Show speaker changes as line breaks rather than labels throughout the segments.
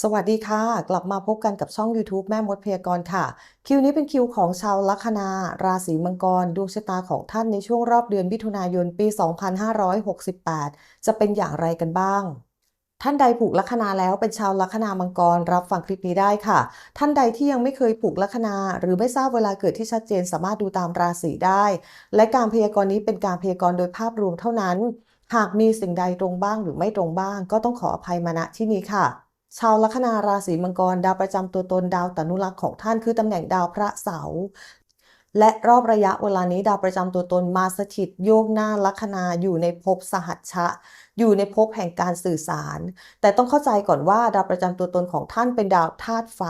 สวัสดีค่ะ กลับมาพบกันกับช่อง YouTube แม่มดพยากรณ์ค่ะ คิวนี้เป็นคิวของชาวลัคนา ราศีมังกร ดวงชะตาของท่านในช่วงรอบเดือนมิถุนายนปี 2568 จะเป็นอย่างไรกันบ้าง ท่านใดผูกลัคนาแล้วเป็นชาวลัคนามังกรรับฟังคลิปนี้ได้ค่ะ ท่านใดที่ยังไม่เคยผูกลัคนา หรือไม่ทราบเวลาเกิดที่ชัดเจนสามารถดูตามราศีได้ และการพยากรณ์นี้เป็นการพยากรณ์โดยภาพรวมเท่านั้น หากมีสิ่งใดตรงบ้างหรือไม่ตรงบ้าง ก็ต้องขออภัยมาณที่นี้ค่ะ ชาวลัคนาราศีมังกรดาวประจำตัวตนดาวตนุรักษ์ของท่านคือตำแหน่งดาวพระเสาร์และรอบระยะเวลานี้ดาวประจำตัวตนมาสถิตโยกหน้าลัคนาอยู่ในภพสหัชชะ อยู่ในภพแห่งการสื่อสาร แต่ต้องเข้าใจก่อนว่าดาวประจำตัวตนของท่านเป็นดาวธาตุไฟ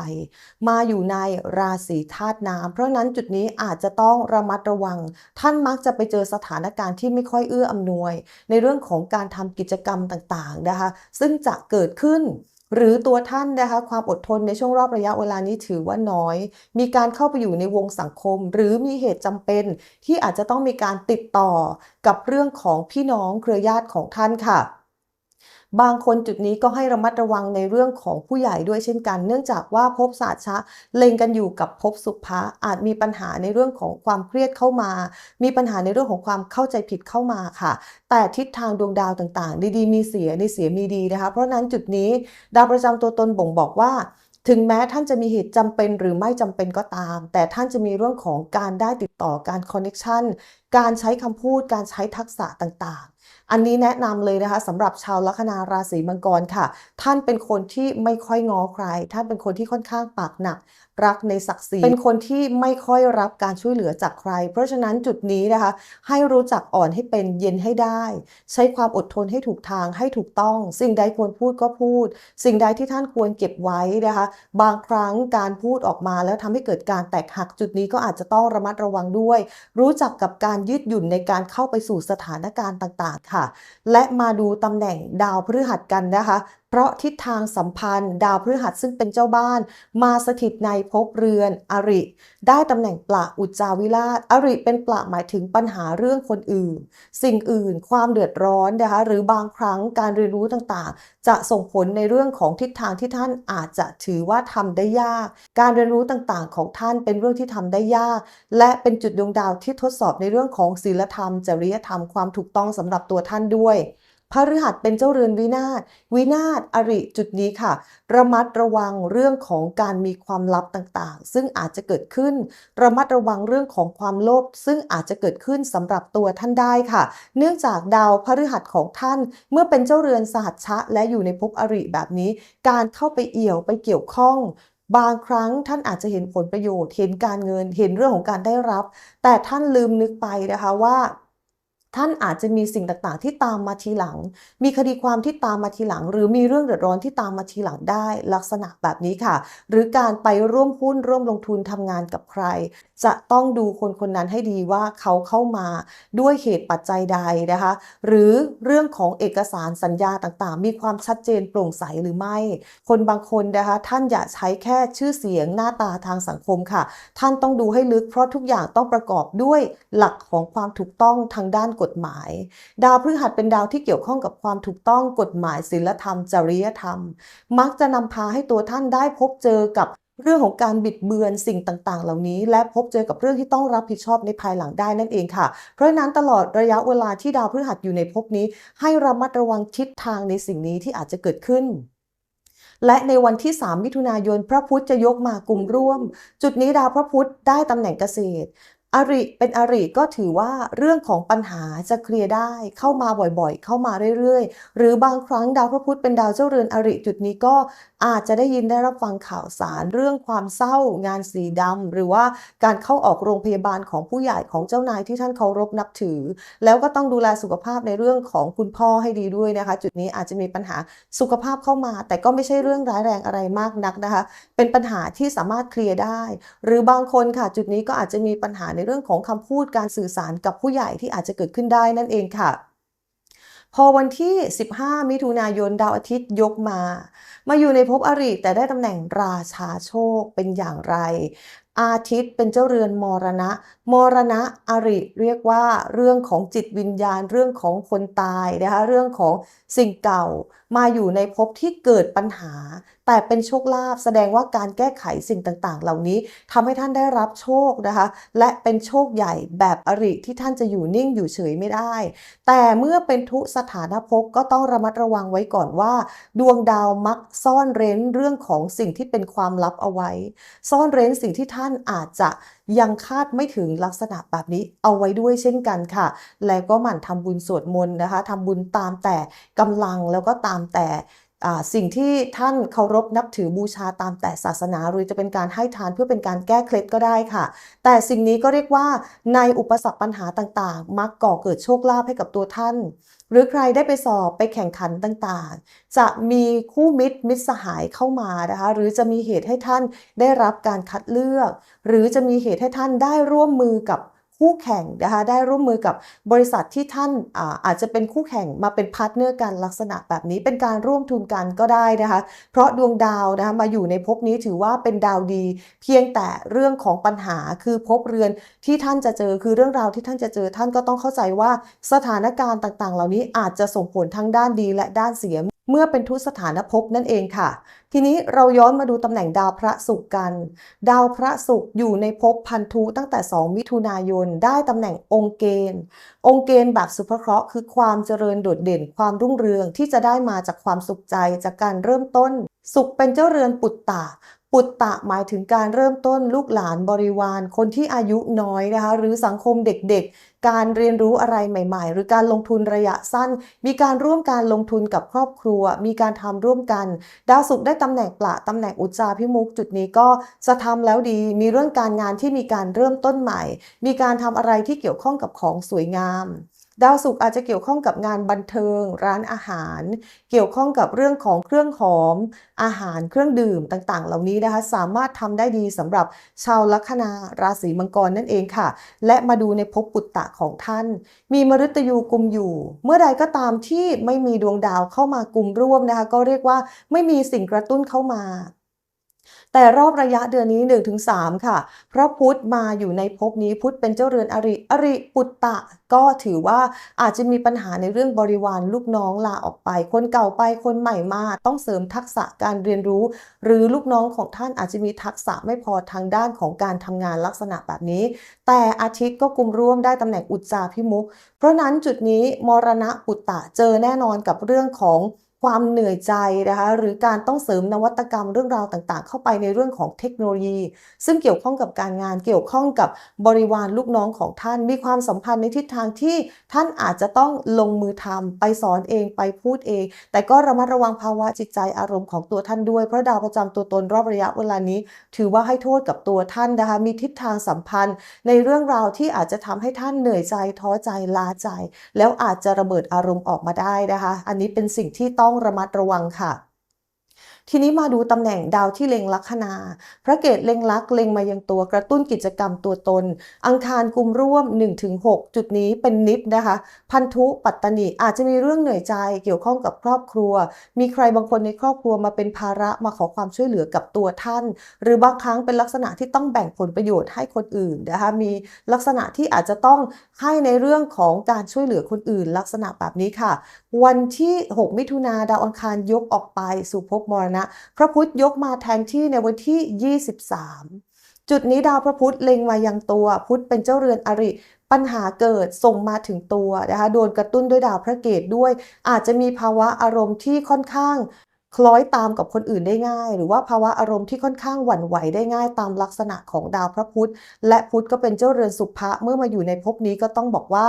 มาอยู่ในราศีธาตุน้ำเพราะนั้นจุดนี้อาจจะต้องระมัดระวัง ท่านมักจะไปเจอสถานการณ์ที่ไม่ค่อยเอื้ออำนวย ในเรื่องของการทำกิจกรรมต่างๆนะคะ ซึ่งจะเกิดขึ้น หรือตัวท่านนะคะความอดทนในช่วงรอบระยะเวลานี้ถือว่าน้อย มีการเข้าไปอยู่ในวงสังคม หรือมีเหตุจำเป็นที่อาจจะต้องมีการติดต่อกับเรื่องของพี่น้องเครือญาติของท่านค่ะ บางคนจุดนี้ก็ให้ระมัดระวังในเรื่องของผู้ใหญ่ด้วยเช่นกัน เนื่องจากว่าภพศาสตร์ชะเล็งกันอยู่กับภพสุภะอาจมีปัญหาในเรื่องของความเครียดเข้ามา มีปัญหาในเรื่องของความเข้าใจผิดเข้ามาค่ะ แต่ทิศทางดวงดาวต่างๆ ดีๆมีเสียในเสียมีดีนะคะ เพราะนั้นจุดนี้ดาวประจำตัวตนบ่งบอกว่าถึงแม้ท่านจะมีเหตุจำเป็นหรือไม่จำเป็นก็ตาม แต่ท่านจะมีเรื่องของการได้ติดต่อการคอนเน็ชันการใช้คำพูดการใช้ทักษะต่างๆ อันนี้แนะนำเลยนะคะสำหรับชาวลัคนาราศีมังกรค่ะ ท่านเป็นคนที่ไม่ค่อยง้อใคร ท่านเป็นคนที่ค่อนข้างปากหนัก รักในศักดิ์ศรี เป็นคนที่ไม่ค่อยรับการช่วยเหลือจากใคร เพราะฉะนั้นจุดนี้นะคะ ให้รู้จักอ่อนให้เป็นเย็นให้ได้ ใช้ความอดทนให้ถูกทางให้ถูกต้อง สิ่งใดควรพูดก็พูด สิ่งใดที่ท่านควรเก็บไว้นะคะ บางครั้งการพูดออกมาแล้วทำให้เกิดการแตกหักจุดนี้ก็อาจจะต้องระมัดระวังด้วย รู้จักกับการยืดหยุ่นในการเข้าไปสู่สถานการณ์ต่าง ๆ ค่ะและมาดูตำแหน่งดาวพฤหัสกันนะคะเพราะทิศทางสัมพันธ์ ดาวพฤหัสซึ่งเป็นเจ้าบ้าน มาสถิตในภพเรือน อริ ได้ตำแหน่งปละอุจจาวิราช อริเป็นปละหมายถึงปัญหาเรื่องคนอื่น สิ่งอื่น ความเดือดร้อนนะคะหรือบางครั้งการเรียนรู้ต่างๆ จะส่งผลในเรื่องของทิศทางที่ท่านอาจจะถือว่าทำได้ยาก การเรียนรู้ต่างๆ ของท่านเป็นเรื่องที่ทำได้ยาก และเป็นจุดดวงดาวที่ทดสอบในเรื่องของศีลธรรม จริยธรรมความถูกต้องสำหรับตัวท่านด้วย พฤหัสเป็นเจ้าเรือนวินาศวินาศอริจุดนี้ค่ะ ระมัดระวังเรื่องของการมีความลับต่างๆ ซึ่งอาจจะเกิดขึ้น ระมัดระวังเรื่องของความโลภซึ่งอาจจะเกิดขึ้นสำหรับตัวท่านได้ค่ะ เนื่องจากดาวพฤหัสของท่าน เมื่อเป็นเจ้าเรือนสหัชชะ และอยู่ในภพอริแบบนี้ การเข้าไปเอี่ยวไปเกี่ยวข้องบางครั้งท่านอาจจะเห็นผลประโยชน์ เห็นการเงิน เห็นเรื่องของการได้รับ แต่ท่านลืมนึกไปนะคะว่า ท่านอาจจะมีสิ่งต่างๆ ที่ตามมาทีหลัง มีคดีความที่ตามมาทีหลัง หรือมีเรื่องเดือดร้อนที่ตามมาทีหลังได้ลักษณะแบบนี้ค่ะ หรือการไปร่วมหุ้นร่วมลงทุนทำงานกับใคร จะต้องดูคนคนนั้นให้ดีว่าเขาเข้ามาด้วยเหตุปัจจัยใดนะคะ หรือเรื่องของเอกสารสัญญาต่างๆ มีความชัดเจนโปร่งใสหรือไม่ คนบางคนนะคะท่านอย่าใช้แค่ชื่อเสียงหน้าตาทางสังคมค่ะ ท่านต้องดูให้ลึกเพราะทุกอย่างต้องประกอบด้วยหลักของความถูกต้องทางด้านกฎหมาย ดาวพฤหัสเป็นดาวที่เกี่ยวข้องกับความถูกต้องกฎหมายศีลธรรม จริยธรรม มักจะนำพาให้ตัวท่านได้พบเจอกับเรื่องของการบิดเบือนสิ่งต่างๆ เหล่านี้ และพบเจอกับเรื่องที่ต้องรับผิดชอบในภายหลังได้นั่นเองค่ะ เพราะนั้นตลอดระยะเวลาที่ดาวพฤหัสอยู่ในภพนี้ ให้ระมัดระวังทิศทางในสิ่งนี้ที่อาจจะเกิดขึ้นและในวันที่ 3 มิถุนายน พระพุธจะยกมากลุ่มร่วม จุดนี้ดาวพระพุธได้ตำแหน่งเกษตร อริเป็นอริก็ถือว่าเรื่องของปัญหาจะเคลียร์ได้เข้ามาบ่อยๆ เข้ามาเรื่อยๆ หรือบางครั้งดาวพระพุธเป็นดาวเจ้าเรือนอริจุดนี้ก็อาจจะได้ยินได้รับฟังข่าวสารเรื่องความเศร้า งานสีดำหรือว่าการเข้าออกโรงพยาบาลของผู้ใหญ่ของเจ้านายที่ท่านเคารพนับถือ แล้วก็ต้องดูแลสุขภาพในเรื่องของคุณพ่อให้ดีด้วยนะคะ จุดนี้อาจจะมีปัญหาสุขภาพเข้ามา แต่ก็ไม่ใช่เรื่องร้ายแรงอะไรมากนักนะคะ เป็นปัญหาที่สามารถเคลียร์ได้ หรือบางคนค่ะจุดนี้ก็อาจจะมีปัญหาในเรื่องของคำพูดการสื่อสารกับผู้ใหญ่ที่อาจจะเกิดขึ้นได้นั่นเองค่ะ พอวันที่ 15 มิถุนายนดาวอาทิตย์ยกมา มาอยู่ในภพอริแต่ได้ตำแหน่งราชาโชคเป็นอย่างไร อาทิตย์เป็นเจ้าเรือนมรณะ มรณะอริเรียกว่าเรื่องของจิตวิญญาณเรื่องของคนตายนะคะเรื่องของสิ่งเก่ามาอยู่ในภพที่เกิดปัญหา แต่เป็นโชคลาภแสดงว่าการแก้ไขสิ่งต่างๆ เหล่านี้ทำให้ท่านได้รับโชคนะคะ และเป็นโชคใหญ่แบบอริที่ท่านจะอยู่นิ่งอยู่เฉยไม่ได้ แต่เมื่อเป็นทุสถานภพก็ต้องระมัดระวังไว้ก่อนว่า ดวงดาวมักซ่อนเร้นเรื่องของสิ่งที่เป็นความลับเอาไว้ ซ่อนเร้นสิ่งที่ท่านอาจจะยังคาดไม่ถึงลักษณะแบบนี้เอาไว้ด้วยเช่นกันค่ะ แล้วก็หมั่นทำบุญสวดมนต์นะคะทำบุญตามแต่กำลังแล้วก็ตามแต่ สิ่งที่ท่านเคารพนับถือบูชาตามแต่ศาสนา หรือจะเป็นการให้ทานเพื่อเป็นการแก้เคล็ดก็ได้ค่ะ แต่สิ่งนี้ก็เรียกว่าในอุปสรรคปัญหาต่างๆ มักก่อเกิดโชคลาภให้กับตัวท่าน หรือใครได้ไปสอบไปแข่งขันต่างๆ จะมีคู่มิตรมิตรสหายเข้ามานะคะหรือจะมีเหตุให้ท่านได้รับการคัดเลือก หรือจะมีเหตุให้ท่านได้ร่วมมือกับ คู่แข่งนะคะได้ร่วมมือกับบริษัทที่ท่านอาอาจจะเป็นคู่แข่งมาเป็นพาร์ทเนอร์กันลักษณะแบบนี้เป็นการร่วมทุนกันก็ได้นะคะเพราะดวงดาวนะคะมาอยู่ในภพนี้ถือว่าเป็นดาวดี เพียงแต่เรื่องของปัญหาคือภพเรือนที่ท่านจะเจอคือเรื่องราวที่ท่านจะเจอท่านก็ต้องเข้าใจว่าสถานการณ์ต่างๆ เหล่านี้อาจจะส่งผลทั้งด้านดีและด้านเสีย เมื่อเป็นทุสถานภพนั่นเองค่ะ ทีนี้เราย้อนมาดูตำแหน่งดาวพระศุกร์กัน ดาวพระศุกร์อยู่ในภพพันธุตั้งแต่ 2 มิถุนายน ได้ตำแหน่งองค์เกณฑ์ องค์เกณฑ์แบบสุภเคราะห์คือความเจริญโดดเด่นความรุ่งเรืองที่จะได้มาจากความสุขใจจากการเริ่มต้น สุขเป็นเจ้าเรือนปุตตะ ปุตตะหมายถึงการเริ่มต้นลูกหลานบริวาร คนที่อายุน้อยนะคะ หรือสังคมเด็กๆ การเรียนรู้อะไรใหม่ ๆ หรือการลงทุนระยะสั้น มีการร่วมการลงทุนกับครอบครัว มีการทำร่วมกัน ดาวศุกร์ได้ตำแหน่งประตำแหน่งอุจจาพิมุกจุดนี้ก็จะทำแล้วดี มีเรื่องการงานที่มีการเริ่มต้นใหม่ มีการทำอะไรที่เกี่ยวข้องกับของสวยงาม ดาวศุกร์อาจจะเกี่ยวข้องกับงานบันเทิง ร้านอาหาร เกี่ยวข้องกับเรื่องของเครื่องหอม อาหารเครื่องดื่มต่างๆ เหล่านี้นะคะ สามารถทำได้ดีสำหรับชาวลัคนาราศีมังกรนั่นเองค่ะ และมาดูในภพปุตตะของท่าน มีมฤตยูกุมอยู่ เมื่อใดก็ตามที่ไม่มีดวงดาวเข้ามากุมร่วมนะคะ ก็เรียกว่าไม่มีสิ่งกระตุ้นเข้ามา แต่รอบระยะเดือนนี้ 1-3 ค่ะพระพุธมาอยู่ในภพนี้พุธเป็นเจ้าเรือนอริ อริปุตตะ ก็ถือว่าอาจจะมีปัญหาในเรื่องบริวารลูกน้องลาออกไป คนเก่าไปคนใหม่มาต้องเสริมทักษะการเรียนรู้ หรือลูกน้องของท่านอาจจะมีทักษะไม่พอทางด้านของการทำงานลักษณะแบบนี้ แต่อาทิตย์ก็กลุ่มร่วมได้ตำแหน่งอุจจาพิมุขเพราะนั้นจุดนี้มรณะปุตตะเจอแน่นอนกับเรื่องของ ความเหนื่อยใจนะคะหรือการต้องเสริมนวัตกรรมเรื่องราวต่างๆ เข้าไปในเรื่องของเทคโนโลยี ซึ่งเกี่ยวข้องกับการงานเกี่ยวข้องกับบริวารลูกน้องของท่าน มีความสัมพันธ์ในทิศทางที่ท่านอาจจะต้องลงมือทำไปสอนเองไปพูดเอง แต่ก็ระมัดระวังภาวะจิตใจอารมณ์ของตัวท่านด้วยเพราะดาวประจำตัวตนรอบระยะเวลานี้ ถือว่าให้โทษกับตัวท่านนะคะมีทิศทางสัมพันธ์ ในเรื่องราวที่อาจจะทำให้ท่านเหนื่อยใจท้อใจล้าใจ แล้วอาจจะระเบิดอารมณ์ออกมาได้นะคะ อันนี้เป็นสิ่งที่ต้องระมัดระวังค่ะ ทีนี้มาดูตำแหน่งดาวที่เล็งลัคนา พระเกตเล็งลักเล็งมายังตัวกระตุ้นกิจกรรมตัวตน อังคารกุมร่วม 1-6 จุดนี้เป็นนิฟนะคะ พันธุปัตตนีอาจจะมีเรื่องเหนื่อยใจเกี่ยวข้องกับครอบครัว มีใครบางคนในครอบครัวมาเป็นภาระมาขอความช่วยเหลือกับตัวท่าน หรือบางครั้งเป็นลักษณะที่ต้องแบ่งผลประโยชน์ให้คนอื่นนะคะ มีลักษณะที่อาจจะต้องให้ในเรื่องของการช่วยเหลือคนอื่น ลักษณะแบบนี้ค่ะ วันที่ 6 มิถุนาดาวอังคารยกออกไปสู่ภพมรณะ พระพุธยกมาแทนที่ในวันที่ 23 จุดนี้ดาวพระพุธเล็งมายังตัว พุธเป็นเจ้าเรือนอริ ปัญหาเกิดส่งมาถึงตัวนะคะโดนกระตุ้นด้วยดาวพระเกตด้วย อาจจะมีภาวะอารมณ์ที่ค่อนข้าง คล้อยตามกับคนอื่นได้ง่าย หรือว่าภาวะอารมณ์ที่ค่อนข้างหวั่นไหวได้ง่ายตามลักษณะของดาวพระพุธ และพุธก็เป็นเจ้าเรือนสุภะเมื่อมาอยู่ในภพนี้ก็ต้องบอกว่า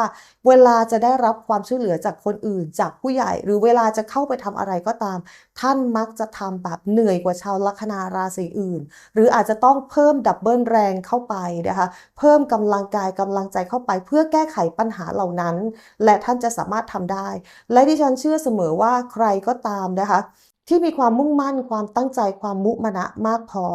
เวลาจะได้รับความช่วยเหลือจากคนอื่น จากผู้ใหญ่ หรือเวลาจะเข้าไปทำอะไรก็ตาม ท่านมักจะทำแบบเหนื่อยกว่าชาวลัคนาราศีอื่น หรืออาจจะต้องเพิ่มดับเบิลแรงเข้าไปนะคะเพิ่มกำลังกายกำลังใจเข้าไป เพื่อแก้ไขปัญหาเหล่านั้น และท่านจะสามารถทำได้ และดิฉันเชื่อเสมอว่าใครก็ตามนะคะ ที่มีความมุ่งมั่นความตั้งใจความมุมานะมากพอ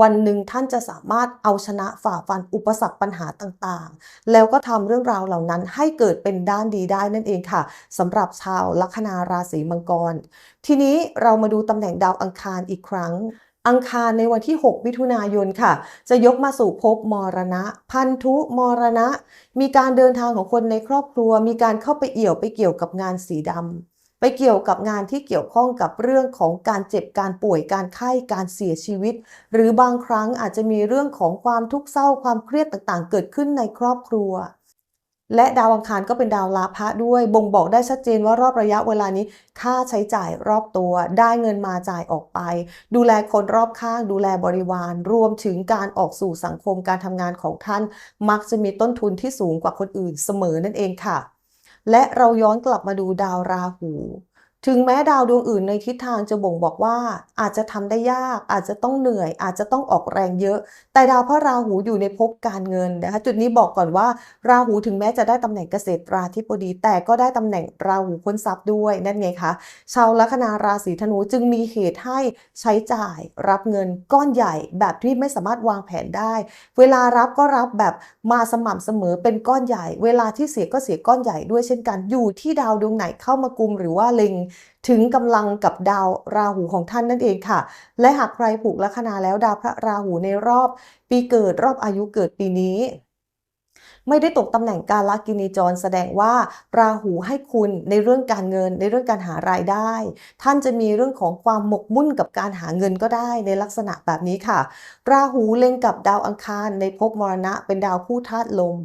วันหนึ่งท่านจะสามารถเอาชนะฝ่าฟันอุปสรรคปัญหาต่างๆ แล้วก็ทำเรื่องราวเหล่านั้นให้เกิดเป็นด้านดีได้นั่นเองค่ะสำหรับชาวลัคนาราศีมังกร ทีนี้เรามาดูตำแหน่งดาวอังคารอีกครั้งอังคารในวันที่ 6 มิถุนายนค่ะ จะยกมาสู่ภพมรณะ พันธุมรณะ มีการเดินทางของคนในครอบครัว มีการเข้าไปเอี่ยวไปเกี่ยวกับงานสีดำ ไปเกี่ยวกับงานที่เกี่ยวข้องกับเรื่องของการเจ็บการป่วยการไข้การเสียชีวิต หรือบางครั้งอาจจะมีเรื่องของความทุกข์เศร้าความเครียดต่างๆ เกิดขึ้นในครอบครัว และดาวอังคารก็เป็นดาวลาภะด้วย บ่งบอกได้ชัดเจนว่ารอบระยะเวลานี้ ค่าใช้จ่ายรอบตัวได้เงินมาจ่ายออกไป ดูแลคนรอบข้าง ดูแลบริวาร รวมถึงการออกสู่สังคมการทำงานของท่าน มักจะมีต้นทุนที่สูงกว่าคนอื่นเสมอนั่นเองค่ะ และเราย้อนกลับมาดูดาวราหู ถึงแม้ดาวดวงอื่นในทิศทางจะบ่งบอกว่า อาจจะทำได้ยาก อาจจะต้องเหนื่อย อาจจะต้องออกแรงเยอะ แต่ดาวพระราหูอยู่ในภพการเงินนะคะจุดนี้บอกก่อนว่า ราหูถึงแม้จะได้ตำแหน่งเกษตรราธิบดี แต่ก็ได้ตำแหน่งราหูพ้นทรัพย์ด้วยนั่นไงคะชาวลัคนาราศีธนูจึงมีเหตุให้ใช้จ่าย รับเงินก้อนใหญ่ แบบที่ไม่สามารถวางแผนได้ เวลารับก็รับแบบมาสม่ำเสมอเป็นก้อนใหญ่ เวลาที่เสียก็เสียก้อนใหญ่ด้วยเช่นกันอยู่ที่ดาวดวงไหนเข้ามากุมหรือว่าเล็งถึงกำลังกับดาวราหูของท่านนั่นเองค่ะ และหากใครผูกลัคนาแล้วดาวพระราหูในรอบ ปีเกิดรอบอายุเกิดปีนี้ ไม่ได้ตกตำแหน่งการละกินีจร แสดงว่าราหูให้คุณในเรื่องการเงิน ในเรื่องการหารายได้ ท่านจะมีเรื่องของความหมกมุ่นกับการหาเงินก็ได้ในลักษณะแบบนี้ค่ะ ราหูเล็งกับดาวอังคารในภพมรณะเป็นดาวคู่ธาตุลม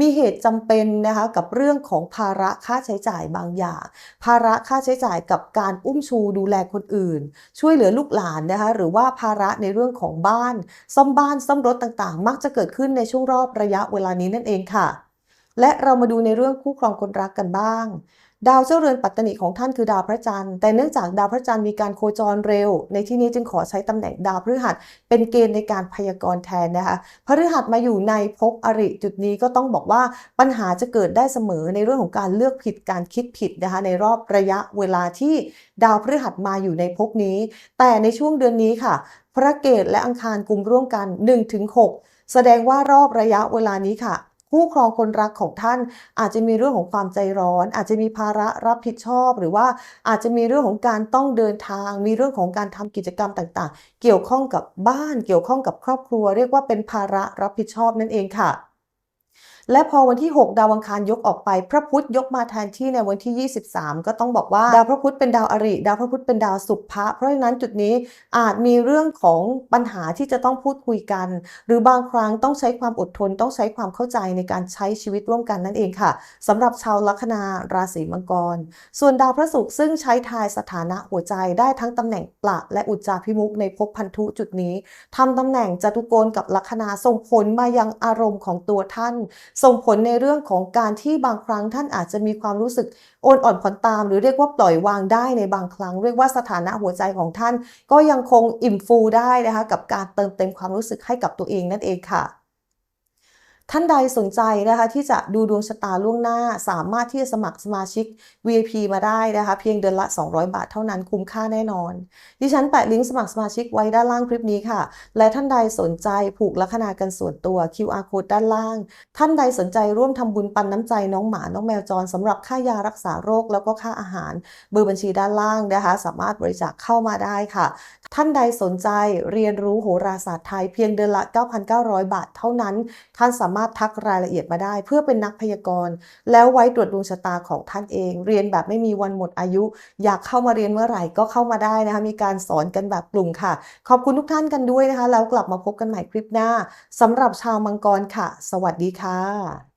มีเหตุจำเป็นนะคะกับเรื่องของภาระค่าใช้จ่ายบางอย่าง ภาระค่าใช้จ่ายกับการอุ้มชูดูแลคนอื่น ช่วยเหลือลูกหลานนะคะหรือว่าภาระในเรื่องของบ้าน ซ่อมบ้านซ่อมรถต่างๆ มักจะเกิดขึ้นในช่วงรอบระยะเวลานี้นั่นเองค่ะ และเรามาดูในเรื่องคู่ครองคนรักกันบ้าง ดาวเจ้าเรือนปัตตนิของท่านคือดาวพระจันทร์ แต่เนื่องจากดาวพระจันทร์มีการโคจรเร็ว ในที่นี้จึงขอใช้ตำแหน่งดาวพฤหัส เป็นเกณฑ์ในการพยากรณ์แทนนะคะพฤหัสมาอยู่ในภพอริจุดนี้ก็ต้องบอกว่าปัญหาจะเกิดได้เสมอในเรื่องของการเลือกผิดการคิดผิดนะคะในรอบระยะเวลาที่ดาวพฤหัสมาอยู่ในภพนี้ แต่ในช่วงเดือนนี้ค่ะ พระเกตและอังคารกลุ่มร่วมกัน 1-6แสดงว่ารอบระยะเวลานี้ค่ะ คู่ครองคนรักของท่าน อาจจะมีเรื่องของความใจร้อน อาจจะมีภาระรับผิดชอบ หรือว่าอาจจะมีเรื่องของการต้องเดินทาง มีเรื่องของการทำกิจกรรมต่างๆ เกี่ยวข้องกับบ้านเกี่ยวข้องกับครอบครัว เรียกว่าเป็นภาระรับผิดชอบนั่นเองค่ะ และพอวันที่ 6 ดาวอังคารยกออกไป พระพุธยกมาแทนที่ในวันที่ 23 ก็ต้องบอกว่า ดาวพระพุธเป็นดาวอริ ดาวพระพุธเป็นดาวสุภะเพราะฉะนั้นจุดนี้อาจมีเรื่องของปัญหาที่จะต้องพูดคุยกัน หรือบางครั้งต้องใช้ความอดทนต้องใช้ความเข้าใจในการใช้ชีวิตร่วมกันนั่นเองค่ะสำหรับชาวลัคนาราศีมังกร ส่วนดาวพระศุกร์ซึ่งใช้ทายสถานะหัวใจได้ทั้งตำแหน่งปละและอุจจาพิมุกในภพพันธุจุดนี้ทำตำแหน่งจตุโกณกับลัคนาส่งผลมายังอารมณ์ของตัวท่านส่งผลในเรื่องของการที่บางครั้งท่านอาจจะมีความรู้สึกโอนอ่อนผ่อนตาม หรือเรียกว่าปล่อยวางได้ในบางครั้ง เรียกว่าสถานะหัวใจของท่าน ก็ยังคงอิ่มฟูได้นะคะกับการเติมเต็มความรู้สึกให้กับตัวเองนั่นเองค่ะ ท่านใดสนใจนะคะที่จะดูดวงชะตาล่วงหน้า สามารถที่จะสมัครสมาชิก VIP มาได้นะคะ เพียงเดือนละ 200 บาทเท่านั้นคุ้มค่าแน่นอน ดิฉันแปะลิงก์สมัครสมาชิกไว้ด้านล่างคลิปนี้ค่ะ และท่านใดสนใจผูกลัคนากันส่วนตัว QR code ด้านล่าง ท่านใดสนใจร่วมทำบุญปันน้ำใจน้องหมา น้องแมวจรสำหรับค่ายารักษาโรค แล้วก็ค่าอาหาร เบอร์บัญชีด้านล่างนะคะ สามารถบริจาคเข้ามาได้ค่ะ ท่านใดสนใจเรียนรู้โหราศาสตร์ไทยเพียงเดือนละ 9,900 บาทเท่านั้น ท่านสามารถารถทักรายละเอียดมาได้ เพื่อเป็นนักพยากรณ์ แล้วไว้ตรวจดวงชะตาของท่านเอง เรียนแบบไม่มีวันหมดอายุ อยากเข้ามาเรียนเมื่อไหร่ก็เข้ามาได้นะคะ มีการสอนกันแบบกลุ่มค่ะ ขอบคุณทุกท่านกันด้วยนะคะ แล้วกลับมาพบกันใหม่คลิปหน้าสำหรับชาวมังกรค่ะ สวัสดีค่ะ